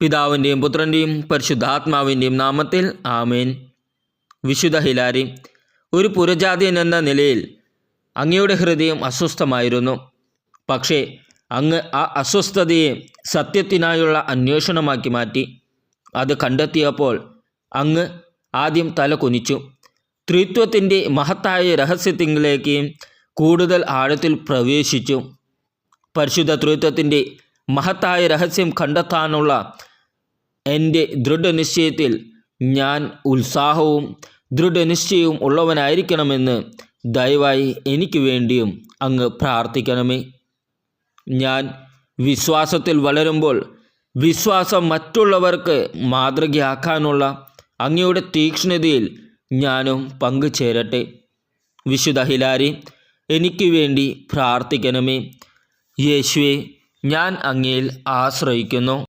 പിതാവിന്റെയും പുത്രന്റെയും പരിശുദ്ധാത്മാവിന്റെയും നാമത്തിൽ ആമേൻ. വിശുദ്ധ ഹിലാരി ഒരു പുരജാതിയൻ എന്ന നിലയിൽ അങ്ങയുടെ ഹൃദയം അസ്വസ്ഥമായിരുന്നു. പക്ഷേ അങ്ങ് ആ അസ്വസ്ഥതയെ സത്യത്തിനായുള്ള അന്വേഷണമാക്കി മാറ്റി. അത് കണ്ടെത്തിയപ്പോൾ അങ്ങ് ആദ്യം തല കുനിച്ചു. ത്രിത്വത്തിന്റെ മഹത്തായ രഹസ്യത്തിലേക്ക് കൂടുതൽ ആഴത്തിൽ പ്രവേശിച്ചു. പരിശുദ്ധ ത്രിത്വത്തിന്റെ മഹത്തായ രഹസ്യം കണ്ടെത്താനുള്ള എന്റെ ദൃഢനിശ്ചയത്തിൽ ഞാൻ ഉത്സാഹവും ദൃഢനിശ്ചയവും ഉള്ളവനായിരിക്കണമെന്ന് ദയവായി എനിക്ക് വേണ്ടിയും അങ്ങ് പ്രാർത്ഥിക്കണമേ. ഞാൻ വിശ്വാസത്തിൽ വളരുമ്പോൾ വിശ്വാസം മറ്റുള്ളവർക്ക് മാതൃകയാക്കാനുള്ള അങ്ങയുടെ തീക്ഷ്ണതയിൽ ഞാനും പങ്കുചേരട്ടെ. വിശുദ്ധ ഹിലാരി എനിക്ക് വേണ്ടി പ്രാർത്ഥിക്കണമേ. യേശുവെ ഞാൻ അങ്ങയിൽ ആശ്രയിക്കുന്നു.